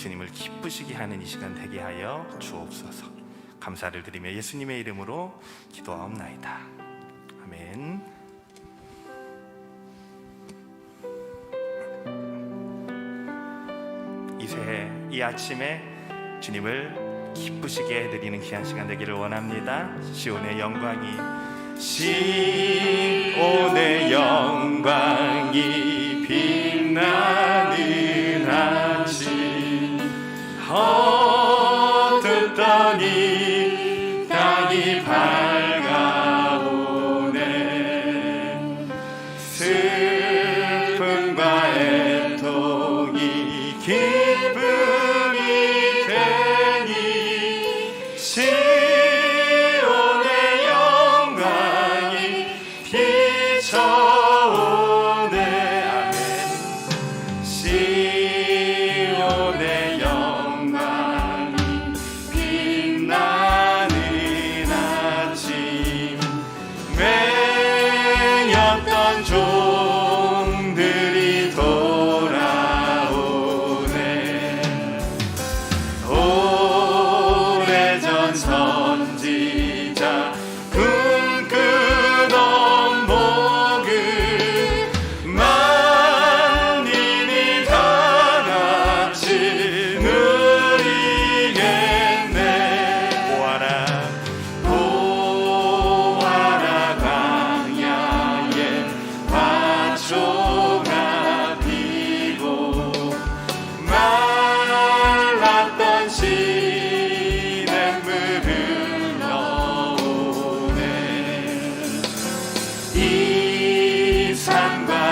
주님을 기쁘시게 하는 이 시간 되게 하여 주옵소서. 감사를 드리며 예수님의 이름으로 기도하옵나이다. 아멘. 이 새해 이 아침에 주님을 기쁘시게 해드리는 귀한 시간 되기를 원합니다. 시온의 영광이 시온의 영광이 빛나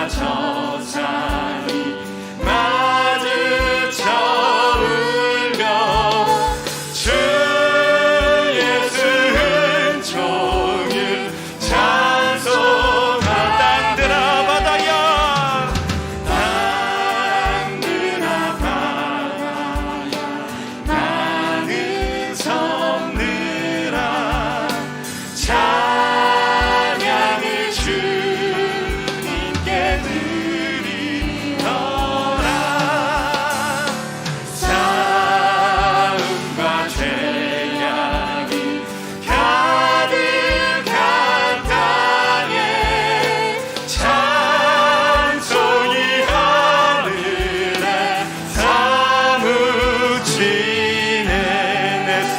桥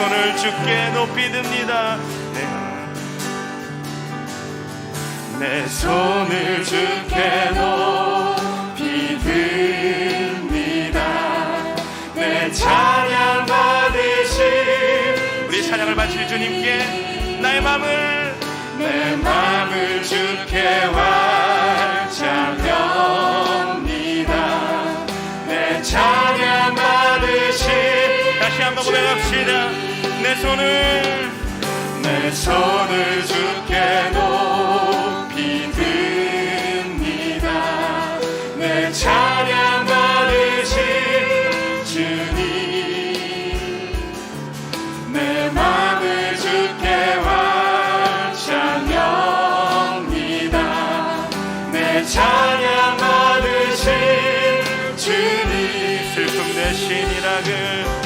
손을 주께 높이 듭니다. 내 손을 주께 높이 듭니다. 내 찬양 받으신 우리 찬양을 바칠 주님께 나의 마음을 내 마음을 주께 활짝엽니다. 내 찬양 받으신 다시 한번 고백합시다 내 손을 내 손을 주께 높이 듭니다. 내 찬양 받으신 주님. 내 맘을 주께 활짝엽니다. 내 찬양 받으신 주님. 슬픔 대신이라 그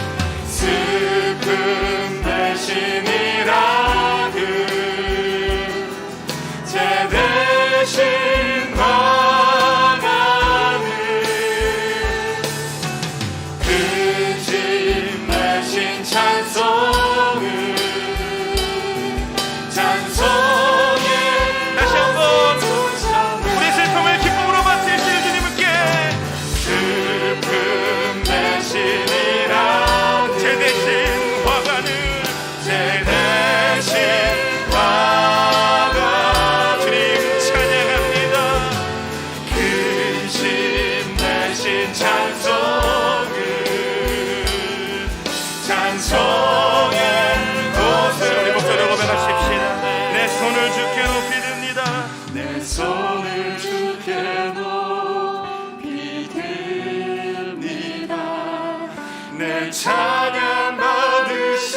찬양 받으신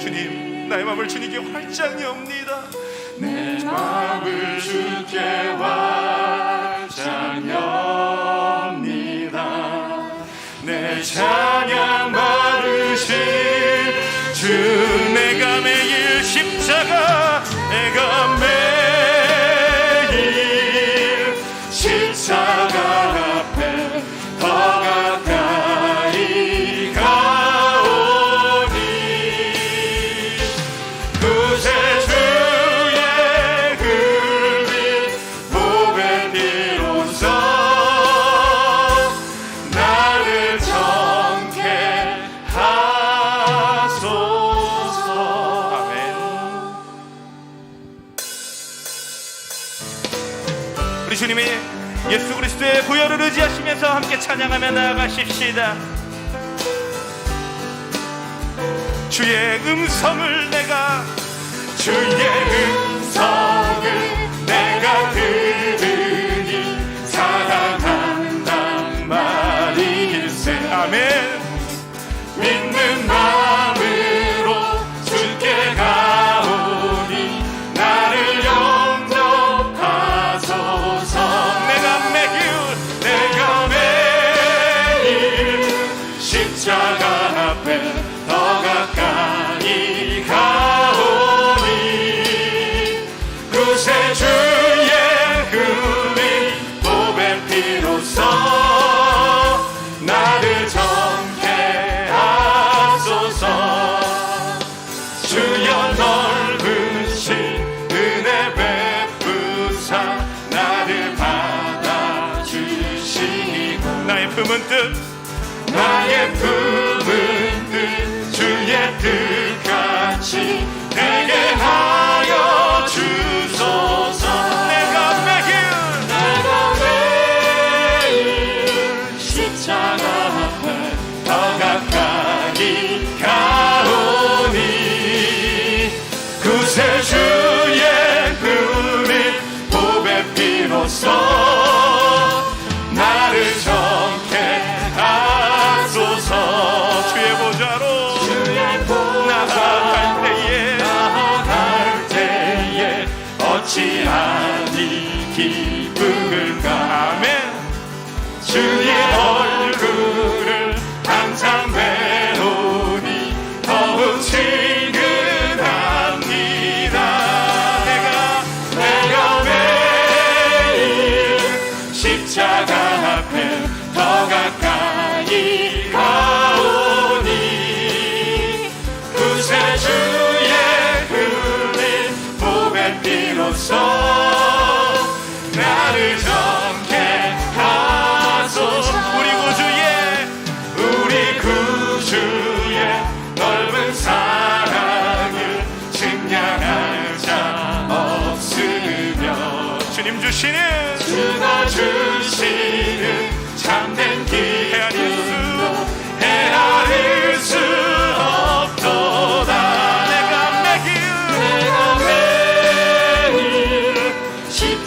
주님 나의 마음을 주님께 활짝 엽니다. 내 마음을 주께 활짝 엽니다. 내 찬양 받으신 주 내가 매일 십자가 내가 우리 주님이 예수 그리스도의 부여를 의지하시면서 함께 찬양하며 나아가십시다. 주의 음성을 내가 주의 음성 주의 품은 뜻 주의 뜻같이 내게 하라 어찌하니 기쁠까? 아멘. 주의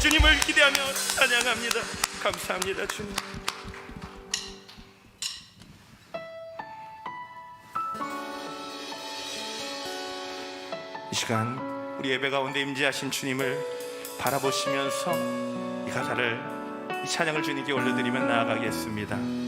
주님을 기대하며 찬양합니다. 감사합니다, 주님. 이 시간 우리 예배 가운데 임재하신 주님을 바라보시면서 이 가사를 이 찬양을 주님께 올려드리면 나아가겠습니다.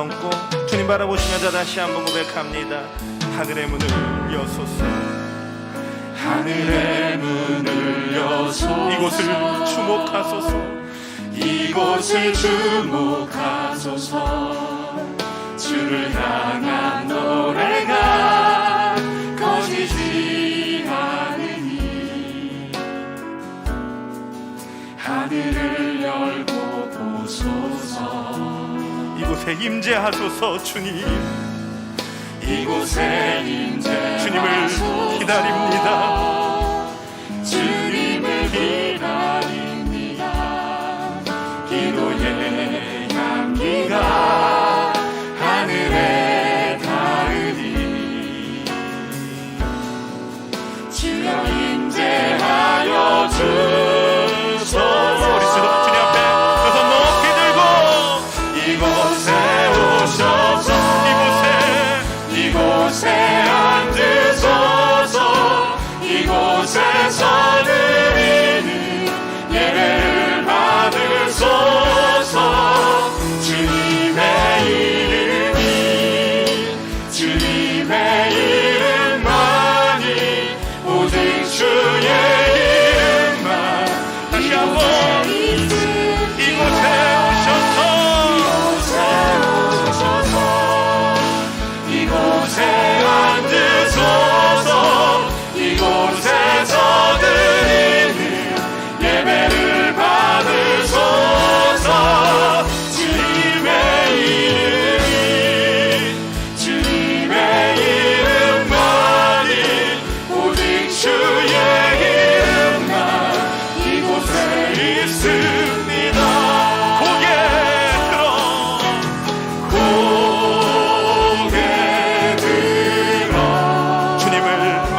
얹고 주님 바라보시면서 다시 한번 고백합니다. 하늘의 문을 여소서. 하늘의 문을 여소서. 이곳을 주목하소서. 이곳을 주목하소서. 주를 향한 노래가 꺼지지 않으니. 하늘을 이곳에 임재하소서 주님. 이곳에 임재 주님을 기다립니다. 주님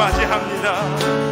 맞이합니다.